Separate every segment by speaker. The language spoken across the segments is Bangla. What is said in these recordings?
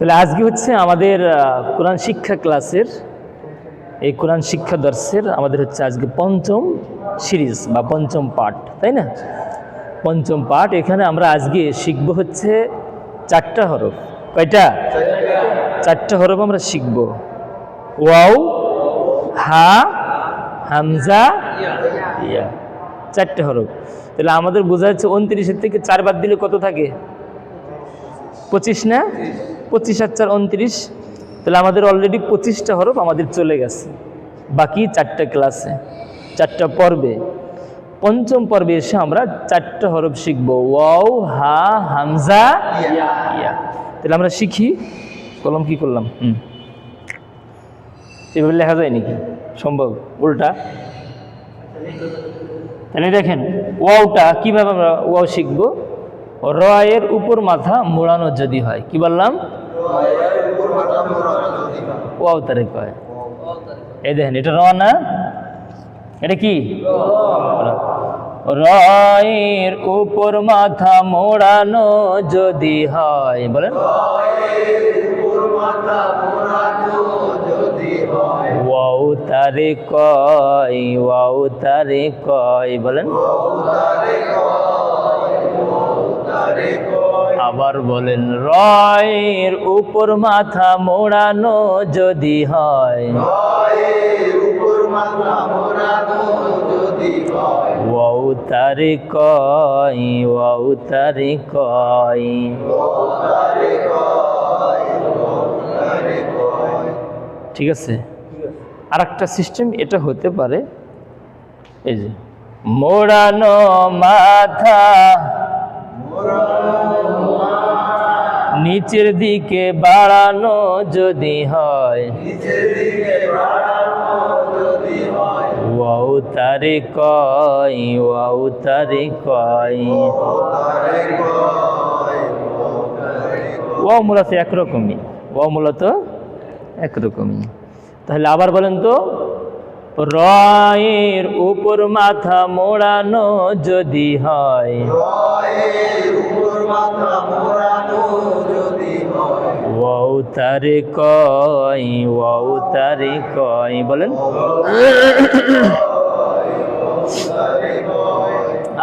Speaker 1: তাহলে আজকে হচ্ছে আমাদের কোরআন শিক্ষা ক্লাসের, এই কোরআন শিক্ষা দর্শের আমাদের হচ্ছে আজকে পঞ্চম সিরিজ বা পঞ্চম পাঠ, তাই না? পঞ্চম পাঠ, এখানে আমরা আজকে শিখব হচ্ছে চারটা হরফ। কয়টা? চারটা হরফ আমরা শিখব। ওয়াও, হা, হামজা, ইয়া। চারটে হরফ। তাহলে আমাদের বোঝা যাচ্ছে উনত্রিশের থেকে চার বাদ দিলে কত থাকে? পঁচিশ না? পঁচিশ আর চার উনত্রিশ। তাহলে আমাদের অলরেডি পঁচিশটা হরফ আমাদের চলে গেছে। বাকি চারটা ক্লাসে চারটা পর্বে। পঞ্চম পর্বে এসে আমরা চারটা হরফ শিখব। ওয়াও, হা, হামজা, ইয়া। তাহলে আমরা শিখি। কলম কি করলাম? হুম। এভাবে লেখা যায় নাকি? সম্ভব? উল্টা? তাহলে দেখেন, ওয়াওটা কীভাবে আমরা ওয়াও শিখব? র এর উপর মাথা মোড়ানো যদি হয়, কি বললাম? ওয়াও তারে কয়। এই দেখেন, এটা র না? এটা কি? র এর উপর মাথা মোড়ানো যদি হয়, বলেন। ওয়াও তারে কয়, ওয়াও তারে কয়, বলেন। আবার বলেন রয়ের উপর মাথা মোড়ানো যদি হয়। ওয়াও তারে কয় তারে কয়। ঠিক আছে? আর একটা সিস্টেম এটা হতে পারে। এই যে মোড়ানো মাথা নিচের দিকে বাড়ানো যদি হয়। ওয়াও তারে কয় তারে কয়। ওয়াও মূলত একরকমই, ওয়াও মূলত একরকমই। তাহলে আবার বলেন তো, রয়ের উপর মাথা মোড়ানো যদি হয়। ওয়াও তারে কয় ওয়াও তারে কয় বলেন।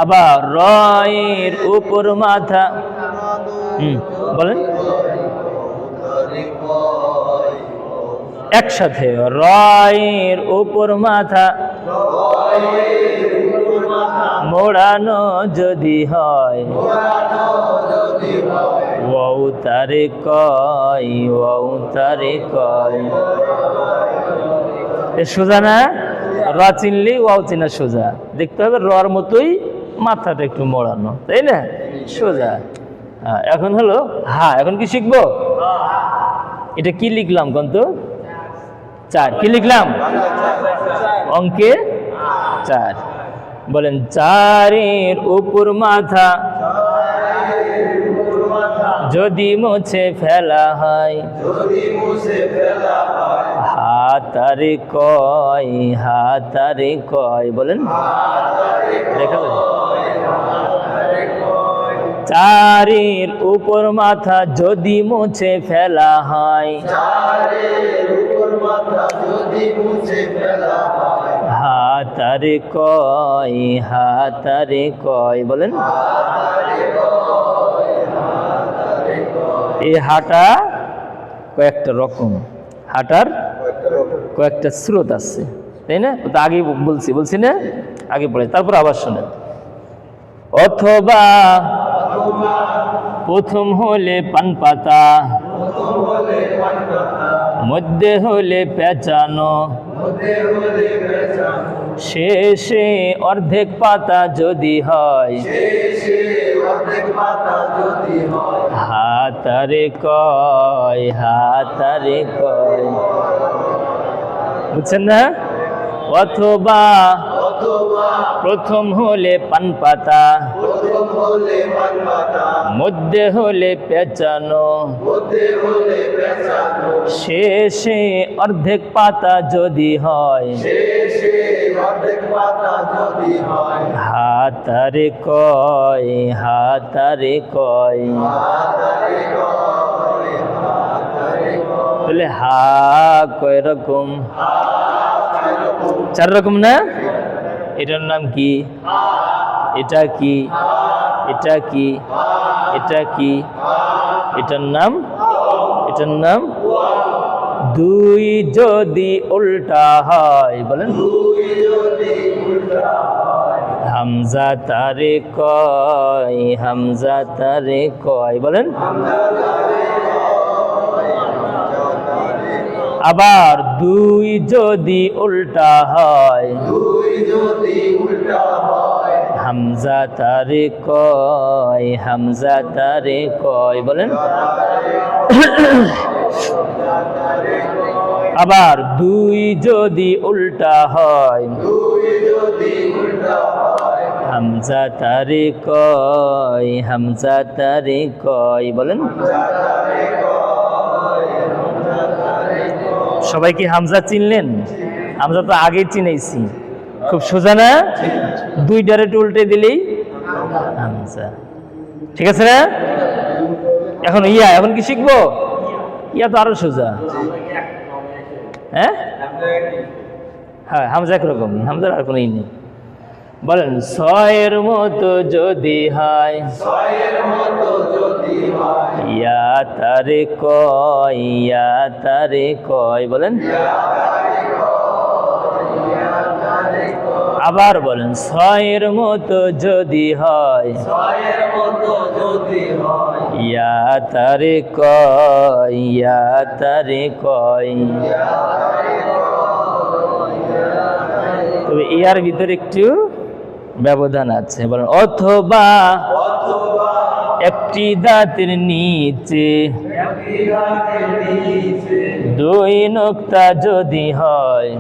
Speaker 1: আবার রয়ের উপর মাথা, হুম, বলেন। একসাথে রয়ের উপর মাথা, মোড়ানো যদি হয় ওয়াও, তারে কয়, ওয়াও, তারে কয়। এ সোজা না? র চিনলি, ওয়াও চিনা সোজা। দেখতে হবে রর মতোই মাথাটা একটু মোড়ানো, তাই না? সোজা। হ্যাঁ এখন হলো হ্যাঁ এখন কি শিখব? এটা কি লিখলাম, কন্ত? চার। কি লিখলাম? অঙ্কে চার। বলেন, চারের উপর মাথা যদি মুছে ফেলা হয় হাতারে কয় হাতারে কয় বলেন। দেখা চারের উপর মাথা যদি মুছে ফেলা হয়। হাতারে কয় হাতারে কয় বলেন। এই হাঁটা কয়েকটা রকম। হাঁটার কয়েকটা স্রোত আছে। তাই না? তো আগে বলছি বলছি না? আগে পড়ে। তারপর আবার শোনেন। অথবা প্রথম হলে পান পাতা মধ্যে হলে পেঁচানো। শেষে অর্ধেক পাতা যদি হয়। হাতারে কয় হাতারে কয়। বুঝছেন না? অথবা প্রথম হলে পান পাতা মধ্যে হলে পেঁচানো শেষে অর্ধেক পাতা যদি হয় হাতারে কয় হাতারে কয়। তাহলে হা কয় রকম। চার রকম না? এটার নাম কি? এটা কি? এটা কি? এটা কি? এটার নাম? এটার নাম? দুই যদি উল্টা হয়, বলেন। হামজা তারে কয়, হামজা তারে কয়, বলেন। আবার দুই যদি উল্টা হয়। হামজা তারে কয় হামজা তারে কয় বলেন। আবার দুই যদি উল্টা হয়। হামজা তারে কয় হামজা তারে কয় বলেন। সবাই কি হামজা চিনলেন? আমরা তো আগে চিনেছি। খুব সোজা না? দুই ডারেট উল্টে দিলেই হামজা। ঠিক আছে না? এখন ইয়া, এখন কি শিখব? ইয়া তো আরও সোজা। হ্যাঁ? হ্যাঁ হামজা একরকমই, হামজার আর কোনো ই নেই। বলেন ছয়ের মতো যদি হয় ইয়া তারে কয় ইয়া তারে কয় বলেন। আবার বলেন ছয়ের মতো যদি হয় ইয়া তারে কয় ইয়া তারে কয়। তবে ইয়ার ভিতরে একটু ব্যবধান আছে বলেন অথবা একটি দাঁতের নিচে দুই নোক্তা যদি হয়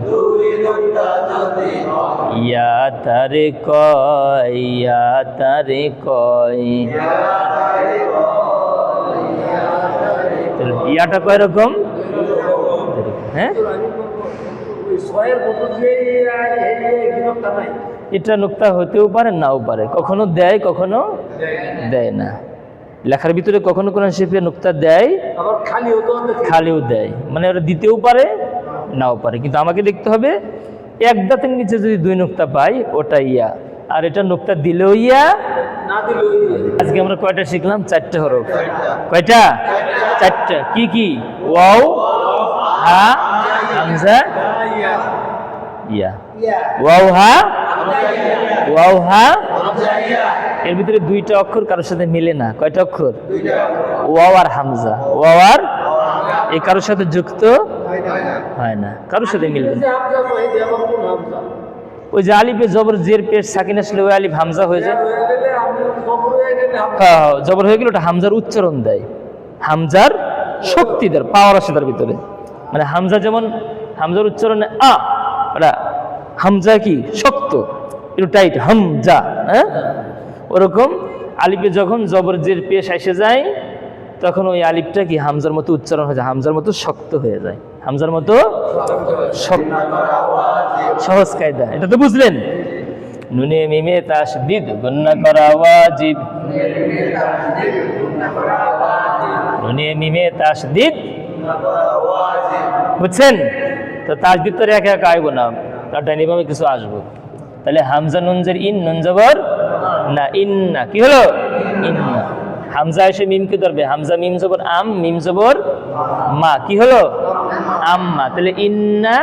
Speaker 1: ইয়া তারে কয় ইয়া তারে কয় ইয়াটা কয় রকম হ্যাঁ এটা নোক্তা হতেও পারে নাও পারে। কখনো দেয় কখনো দেয় না। লেখার ভিতরে কখনো কোনো শিল্পে নোক্তা দেয় খালিও দেয়। মানে ওরা দিতেও পারে নাও পারে। কিন্তু আমাকে দেখতে হবে এক দাঁতের নিচে যদি দুই নোক্তা পাই ওটা ইয়া। আর এটা নোক্তা দিলেও ইয়া আজকে আমরা কয়টা শিখলাম? চারটে হরফ। কয়টা? চারটা। কি কি? ওয়াও হা হামজা ইয়া। ওয়াও হা ওয়াও হা এর ভিতরে দুইটা অক্ষর কারোর সাথে মিলে না। কয়টা অক্ষর? ওয়াও আর হামজা। ওয়াও আর? এই কারোর সাথে যুক্ত হয় না। কারোর সাথে মিলবে ওই যে আলিফে জবর জের পেশ সাকিন আসলে ওই আলিফ হামজা হয়ে যায়। হ্যাঁ হ্যাঁ, জবর হয়ে গেলে ওটা হামজার উচ্চারণ দেয়। হামজার শক্তি দেয় পাওয়ার আসে তার ভিতরে। মানে হামজা যেমন হামজার উচ্চারণে আ ওটা হামজা কি? শক্ত। একটু টাইট হামজা হ্যাঁ? ওরকম আলিফে যখন জবর জের পেশ এসে যায়, তখন ওই আলিফটা কি হামজার মতো উচ্চারণ হয়ে যায়, হামজার মতো শক্ত হয়ে যায়। হামজার মতো সহজ কায়দা। এটা তো বুঝলেন? নুনে মিমে তাসদিদ, গুন্না করা ওয়াজিব। নুনে মিমে তাসদিদ। বুঝছেন? তো তাসদিদ তো একা আইব না। তার ডাইনিভাবে কিছু আসব। তাহলে হামজা নুনজের ইন নুন জবর না ইন না কি হলো? ইন না হামজা এসে মিমকে ধরবে? হামজা মিম জবর আম মিম জবর মা। কি হলো? আম্মা। তাহলে ইন্না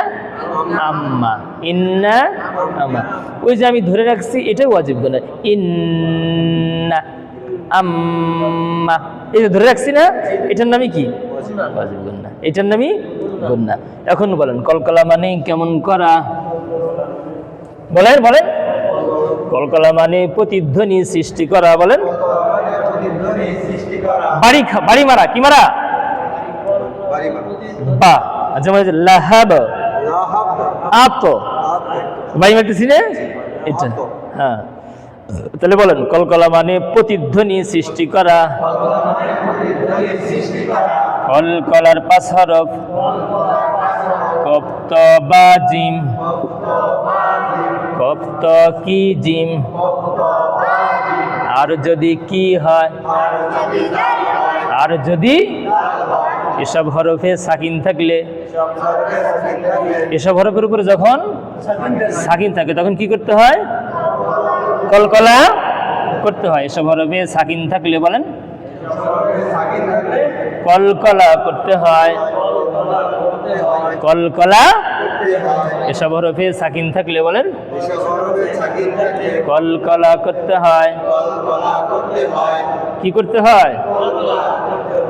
Speaker 1: আম্মা। ইন্না আম্মা। ওই যে আমি ধরে রাখছি এটাই ওয়াজিব না ইন্না আম্মা। এই যে ধরে রাখছি না এটার নামই কি? ওয়াজিব গুন্না এটার নামই গুন্না এখন বলেন কলকলা মানে কেমন করা? বলেন বলেন। কলকলা মানে প্রতিধ্বনি সৃষ্টি করা, বলেন। বাড়ি বাড়ি মারা, কি মারা? বা আচ্ছা মানে লাহাব। আত। বাড়ি মারতেছি না এটা হ্যাঁ। তাহলে বলেন কলকলা মানে প্রতিধ্বনি সৃষ্টি করা। কলকলার পাঁচ হরফ। কপ্ত বা জিম। কপ্ত কি জিম? আর যদি কি হয়? আর যদি এসব হরফে সাকিন থাকলে? এসব হরফের উপরে যখন সাকিন থাকে, তখন কি করতে হয়? কলকলা করতে হয়। এসব হরফে সাকিন থাকলে বলেন? কলকলা করতে হয়। কলকলা, এসব হরফে সাকিন থাকলে বলেন। কলকলা করতে হয়। কি করতে হয়?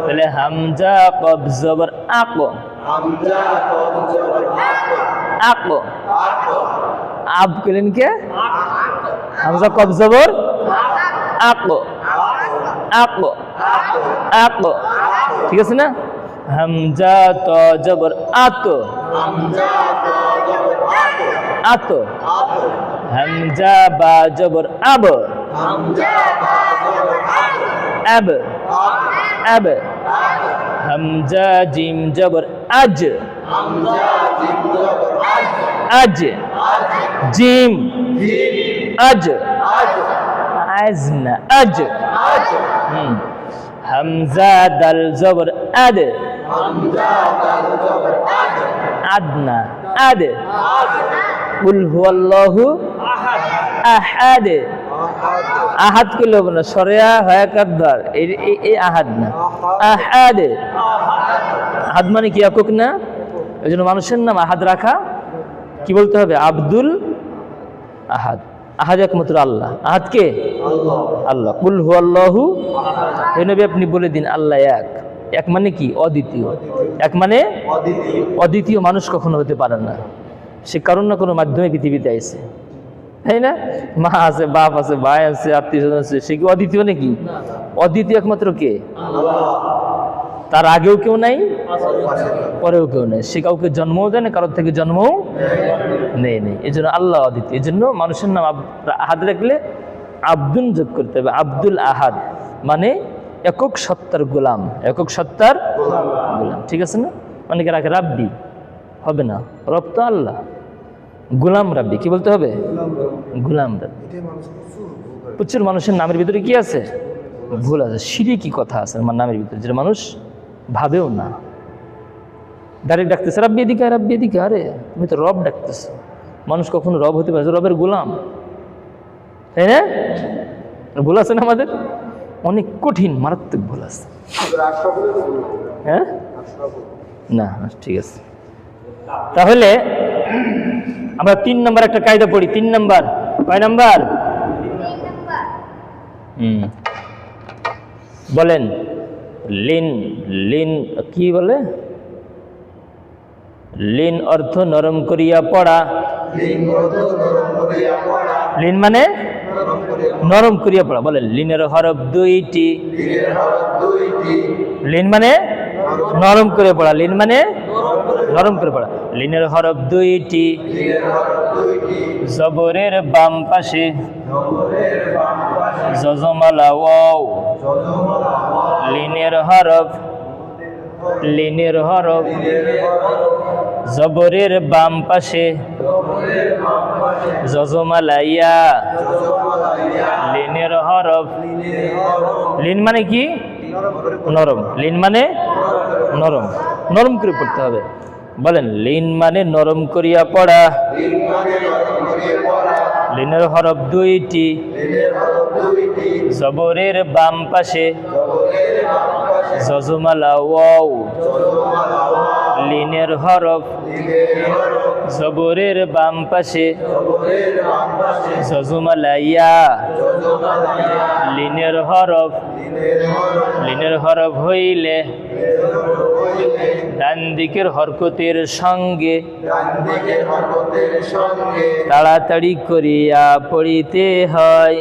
Speaker 1: তাহলে হামজা কব জবর আক আক আব কেলেন কে? হামজা কব জবর আক আক আক ঠিক আছে না? হামজা ত জবর আত। আত। হামজা বা জবর আব। আব। আব। হামজা জিম জবর আজ। আজ। জিম। আজ। আজ। না আজ। হুম। হামজা দাল জবর আদ। আদনা আদ। কুল হুয়াল্লাহু আহাদ। আহাদ কি লোক না সরেয়া হয় কাদ্দার এই আহাদ না। আহাদ। আহাদ মানে কি একক না? এই জন্য মানুষের নাম আহাদ রাখা। কি বলতে হবে? আব্দুল আহাদ। আহাদ একমাত্র আল্লাহ। আহাদ কে? আল্লাহ। কুল হু আল্লাহু নবী আপনি বলে দিন আল্লাহ এক। এক মানে কি? অদ্বিতীয়। এক মানে অদ্বিতীয় মানুষ কখনো হতে পারে না। সে কারণ না কোনো মাধ্যমে পৃথিবীতে আইছে। তাই না? মা আছে, বাপ আছে, ভাই আছে আত্মীয় স্বজন আছে, সে কি অদ্বিতীয় নাকি? অদ্বিতীয় একমাত্র কে? তার আগেও কেউ নাই, পরেও কেউ নেই। সে কাউকে জন্মও দেয় না, কারোর থেকে জন্মও নেই নেই। এই জন্য আল্লাহ অদ্বিতীয়। এই জন্য মানুষের নাম আহাদ রাখলে আব্দুল যোগ করতে হবে। আব্দুল আহাদ মানে একক সত্তার গোলাম, একক সত্তার গোলাম, ঠিক আছে না? অনেকে রাখে রাব্বি, হবে না। রব তো আল্লাহ। গোলাম রাব্বি, কি বলতে হবে? গোলাম রাব্বি। প্রচুর মানুষের নামের ভিতরে কি আছে? ভুল আছে। সিঁড়ি কি কথা আছে আমার নামের ভিতরে, যেটা মানুষ ভাবেও না। ডাইরেক্ট ডাকতেছে, রাব্বি এদিকে রাব্বি এদিকে আরে, তুমি তো রব ডাকতেছো। মানুষ কখনো রব হতে পারে রবের গোলাম। তাই না? ভুল আছে না আমাদের? অনেক কঠিন মারাত্মক ভুল আছে। হ্যাঁ? না ঠিক আছে। তাহলে আমরা তিন নম্বর একটা কায়দা পড়ি। তিন নম্বর কয় নাম্বার? হুম। বলেন লিন লিন কি বলে? লিন অর্থ নরম করিয়া পড়া। লিন মানে? নরম করিয়া পড়া। বলে লিনের হরফ দুইটি। লিন মানে নরম করে পড়া। লিন মানে নরম করে পড়া। লিনের হরফ দুইটি। জবরের বাম পাশে। জজমালা ওয়াও। লিনের হরফ। লিনের হরফ। জবরের বাম পাশে জজমালা ইয়া লিনের হরফ। লিন মানে কি? নরম। লিন মানে নরম। নরম করে পড়তে হবে। বলেন, লিন মানে নরম করিয়া পড়া। লিনের হরফ দুইটি। জবরের বাম পাশে জজমালা ওয়াও। লিনের হরফ। জবরের বাম পাশে জজমালা ইয়া লিনের হরফ। লিনের হরফ হইলে ডান দিকের হরকতের সঙ্গে তাড়াতাড়ি করিয়া পড়িতে হয়।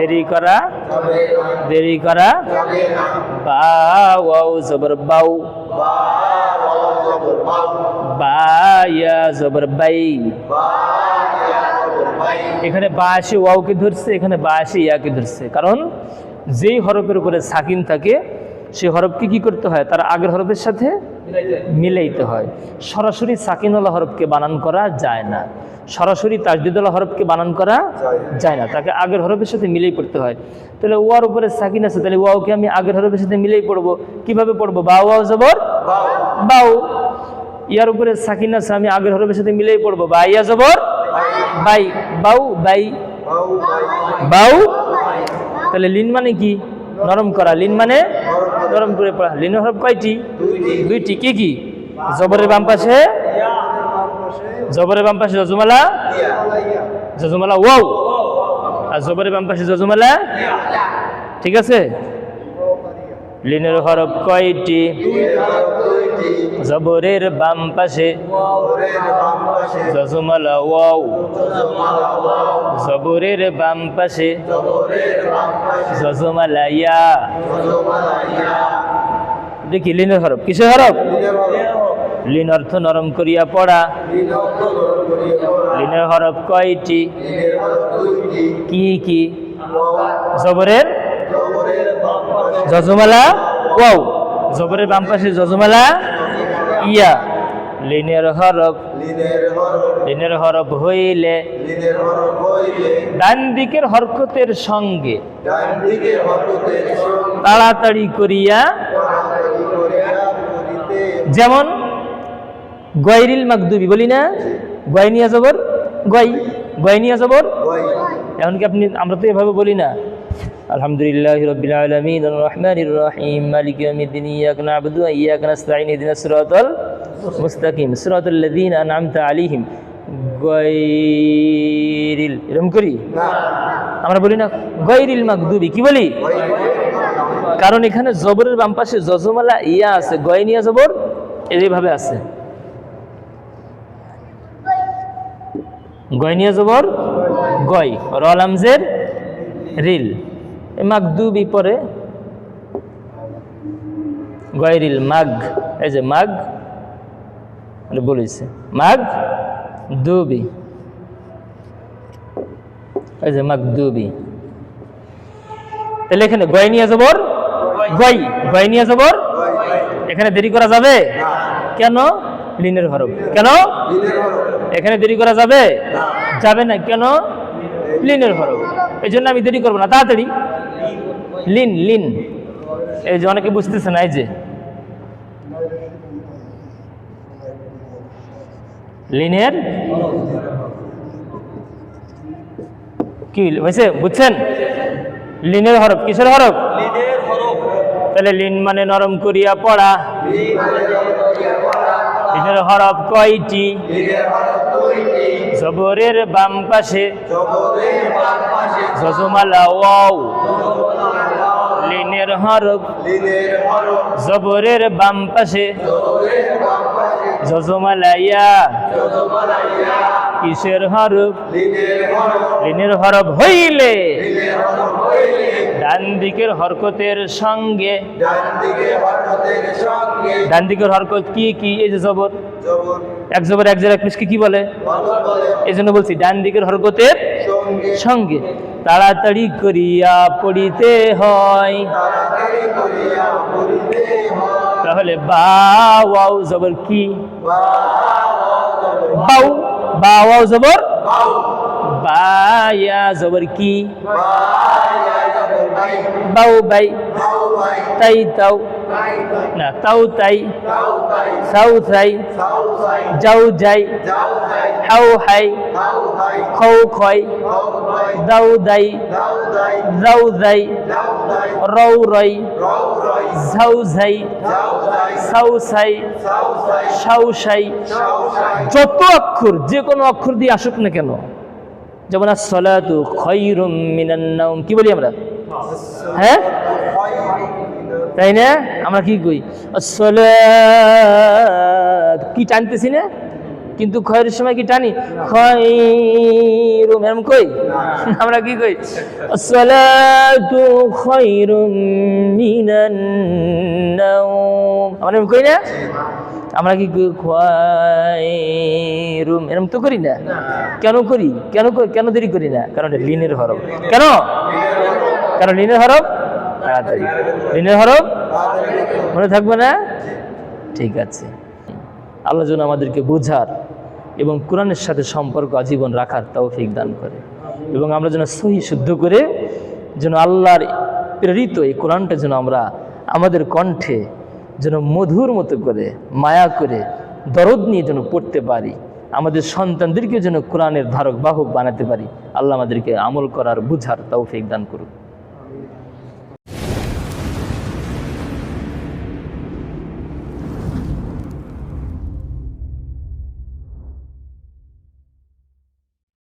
Speaker 1: দেরি করা দেরি করা। বাউ জবর, বাউ। বায়া জবর, বাই। এখানে বাসি ওয়াওকে ধরছে, এখানে বাসি ইয়াকে ধরছে। কারণ যেই হরফের উপরে সাকিন থাকে সেই হরফকে কি করতে হয়? তার আগের হরফের সাথে মিলাইতে হয়। সরাসরি সাকিনুল্লাহ হরফকে বানান করা যায় না। সরাসরি তাজদিদুল্লাহ হরফকে বানান করা যায় না। তাকে আগের হরফের সাথে মিলেই পড়তে হয়। তাহলে ওয়ার উপরে সাকিন আছে, তাহলে ওয়াওকে আমি আগের হরফের সাথে মিলেই পড়ব। কীভাবে পড়ব? বা ওয়াও জবর? বাউ ইয়ার উপরে সাকিন আছে, আমি আগের হরফের সাথে মিলেই পড়ব। বা ইয়া, জবর? বাই। বাউ বাই। বাউ তাহলে লিন মানে কি? নরম করা। লিন মানে নরম করে পড়া। লিন হরফ কয়টি? দুইটি। কি কি? জবরের বাম পাশে? জবরের বাম পাশে জজুমালা জজুমালা ওয়াও। আর জবরের বাম পাশে জজুমালা ঠিক আছে? লিনের হরফ কয়টি? জবরের বাম পাশে জজুমালা ওয়াও। জবরের বাম পাশে জজুমালা ইয়া। দেখি, লিনের হরফ। কিসের হরফ? লিন অর্থ নরম করিয়া পড়া। লিনের হরফ কয়টি? কি কি? জবরের? জজমালা ওয়াও। জবরের বাম পাশে জজমালা ইয়া লিনের হরফ লিনের হরফ হইলে ডান দিকের হরকতের সঙ্গে তাড়াতাড়ি করিয়া যেমন গয়রিল মাকদুবি বলি না? গয়নিয়া জবর গয় গয়নিয়া জবর। এমনকি আপনি আমরা তো এভাবে বলি না। আলহামদুলিল্লাহ রবিল আলমিন রহমান রহিম মালিক ইয়াউমিদ্দিন ইয়াক নাবুদু ওয়া ইয়াক নাস্তাইন ইহদিনাস সিরাতাল মুস্তাকিম সিরাতাল লাযীনা আন'আমতা আলাইহিম গয়রিল এরকম করি? আমরা বলি না গয়রিল মাকদুবি কি বলি? কারণ এখানে জবরের বাম পাশে জজমালা ইয়া আছে গয়নিয়া জবর এইভাবে আছে। গয়নিয়া জবর? গয়। রলামজের রিল। মাগদুবি পরে? গয়রিল মাগ, এই যে মাগ বলেছে। মাগ দুবি এই যে মাগদুবি। তাহলে এখানে গয়নিয়া জবর গয়। গয়নিয়া জবর এখানে দেরি করা যাবে? কেন? লিনের হরফ। কেন? এখানে দেরি করা যাবে? যাবে না। কেন? লিনের হরফ। এই জন্য আমি দেরি করব না। তাড়াতাড়ি। লিন লিন। এই যে অনেকে বুঝতেছে না এই যে। লিনের? কি, হয়েছে? বুঝছেন? লিনের হরফ, কিসের হরফ? তাহলে লিন মানে নরম করিয়া পড়া। লিনের হরফ কয়টি? জবরের বাম পাশে। জজমালা ওয়াও। লিনের হরফ। জবরের বাম পাশে। জজমালা ইয়া কিসের হরফ? লিনের হরফ হইলে। ডান দিকের হরকতের সঙ্গে। ডান দিকের হরকত কি কি? এই যে জবর। এক জবর, এক জের, এক কি বলে? এই জন্য বলছি, ডান দিকের হরকতের সঙ্গে। তাড়াতাড়ি করিয়া পড়িতে হয়। তাহলে বা জবর কি? বাউ বা ওয়াও জবর? বায়া জবর কি? বাউ বাই তাই তাও। না তাও তাই। সাউ থাই যাও যাই। হাউ হাই খৌ খয়। দাউ দাই। রাউ দাই। রৌ রই। ঝাউ ঝাই। সাউ সাই। সাউ সাই। যত অক্ষর যে কোনো অক্ষর দিয়ে আসুক না কেন। যেমন সলাতু খৈরুম মিনান নাউম কি বলি আমরা? হ্যাঁ? তাই না? আমরা কি কই? কি টানতেছি না? কিন্তু খয়ের সময় কি টানি? এরম কই? আমরা কি কই? সলাতু নাউম আমরা কই না? আমরা কি খৈরুম এরম তো করি না। কেন করি? কেন কেন দেরি করি না? কারণ লিনের হরফ কেন? কারণ ঋণের হরফ তাড়াতাড়ি। লিনের হরফ মনে থাকবে না? ঠিক আছে। আল্লাহ যেন আমাদেরকে বোঝার এবং কোরআনের সাথে সম্পর্ক আজীবন রাখার তাও তৌফিক দান করে এবং আমরা যেন সহি শুদ্ধ করে যেন আল্লাহর প্রেরিত এই কোরআনটা যেন আমরা আমাদের কণ্ঠে যেন মধুর মতো করে, মায়া করে, দরদ নিয়ে যেন পড়তে পারি, আমাদের সন্তানদেরকে যেন কোরআনের ধারক বাহক বানাতে পারি, আল্লাহ আমাদেরকে আমল করার, বুঝার তৌফিক দান করুক।